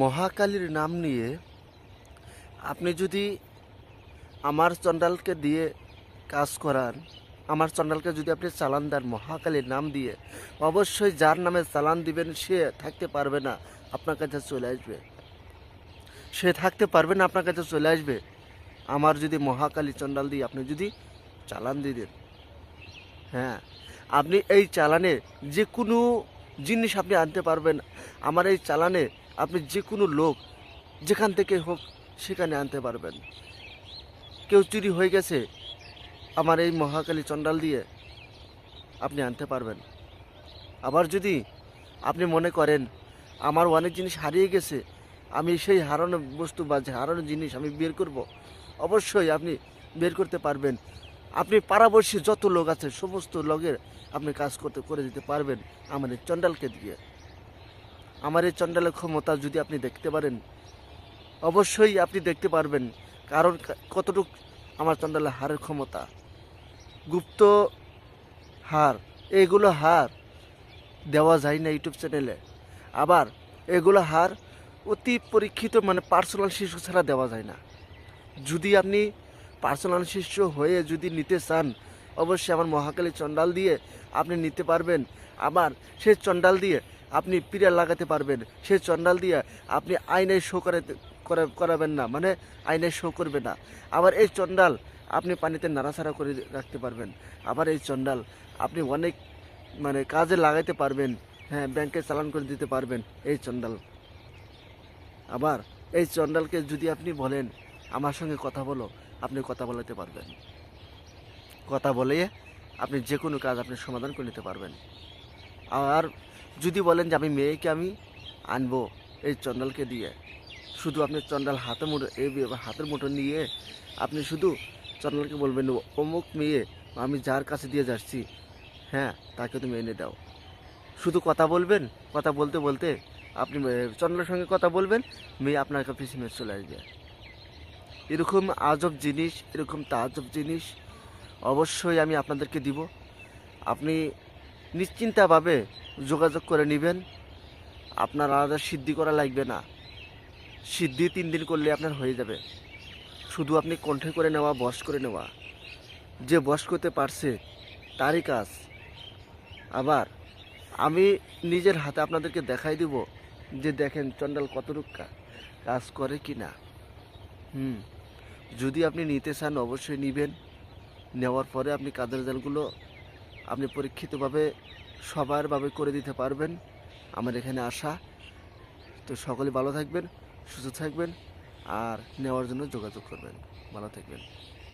মহাকালীর নাম নিয়ে আপনি যদি আমার চন্ডালকে দিয়ে কাজ করান, আমার চন্ডালকে যদি আপনি চালান দেন, মহাকালীর নাম দিয়ে, অবশ্যই যার নামে চালান দিবেন, সে থাকতে পারবে না, আপনার কাছে চলে আসবে। সে থাকতে পারবে না, আপনার কাছে চলে আসবে। আমার যদি মহাকালী চন্ডাল দিয়ে আপনি যদি চালান দিয়ে দেন হ্যাঁ আপনি এই চালানে যে কোনো জিনিস আপনি আনতে পারবেন। আমার এই চালানে আপনি যে কোনো লোক যেখান থেকে হোক সেখানে আনতে পারবেন। কেউ চুরি হয়ে গেছে, আমার এই মহাকালী চন্ডাল দিয়ে আপনি আনতে পারবেন। আবার যদি আপনি মনে করেন, আমার অনেক জিনিস হারিয়ে গেছে, আমি সেই হারানো বস্তু বা হারানো জিনিস আমি বের করব, অবশ্যই আপনি বের করতে পারবেন। আপনি পাড়াবর্ষী যত লোক আছে, সমস্ত লোকের আপনি কাজ করতে, করে দিতে পারবেন আমার এই চন্ডালকে দিয়ে। আমার এই চন্ডালের ক্ষমতা যদি আপনি দেখতে পারেন, অবশ্যই আপনি দেখতে পারবেন কারণ কতটুক আমার চন্ডালের হারের ক্ষমতা। গুপ্ত হার, এগুলো হার দেওয়া যায় না ইউটিউব চ্যানেলে। আবার এগুলো হার অতি পরীক্ষিত মানে পার্সোনাল শিশু ছাড়া দেওয়া যায় না। যদি আপনি পার্সোনাল শিষ্য হয়ে যদি নিতে চান, অবশ্যই আমার মহাকালী চণ্ডাল দিয়ে আপনি নিতে পারবেন। আবার সেই চণ্ডাল দিয়ে আপনি পিড়া লাগাতে পারবেন। সেই চণ্ডাল দিয়ে আপনি আইনে শো করাতে করাবেন না। মানে আইনে শো করবে না। আবার এই চণ্ডাল আপনি পানিতে নাড়াছাড়া করে রাখতে পারবেন। আবার এই চণ্ডাল আপনি অনেক মানে কাজে লাগাইতে পারবেন। হ্যাঁ ব্যাংকে চালান করে দিতে পারবেন এই চণ্ডাল আবার এই চণ্ডালকে যদি আপনি বলেন, আমার সঙ্গে কথা বলো, আপনি কথা বলাতে পারবেন। কথা বলে আপনি যে কোনো কাজ আপনি সমাধান করে নিতে পারবেন। আর যদি বলেন যে আমি মেয়েকে আমি আনব এই চণ্ডালকে দিয়ে শুধু আপনি চণ্ডাল হাতে মুঠো এই হাতের মুঠো নিয়ে আপনি শুধু চণ্ডালকে বলবেন অমুক মেয়ে আমি যার কাছে দিয়ে যাচ্ছি হ্যাঁ তাকে তুমি এনে দাও। শুধু কথা বলবেন কথা বলতে বলতে আপনি এ, চন্দ্রের সঙ্গে কথা বলবেন মেয়ে আপনার কাছে পিছনে চলে আসবে। এরকম আজব জিনিস এরকম তাজব জিনিস অবশ্যই আমি আপনাদেরকে দিব। আপনি নিশ্চিন্তাভাবে যোগাযোগ করে নেবেন। আপনার আলাদা সিদ্ধি করা লাগবে না। সিদ্ধি তিন দিন করলে আপনার হয়ে যাবে। শুধু আপনি কণ্ঠে করে নেওয়া, বস করে নেওয়া। যে বস করতে পারছে, তারই কাজ। আবার আমি নিজের হাতে আপনাদেরকে দেখাই দিব যে দেখেন চন্ডাল কতটুক কাজ করে কি না হুম, যদি আপনি নিতে চান অবশ্যই নেবেন। নেওয়ার পরে আপনি কাদের জালগুলো আপনি পরীক্ষিতভাবে সবারভাবে করে দিতে পারবেন। আমার এখানে আসা। তো সকলে ভালো থাকবেন, সুস্থ থাকবেন, আর নেওয়ার জন্য যোগাযোগ করবেন। ভালো থাকবেন।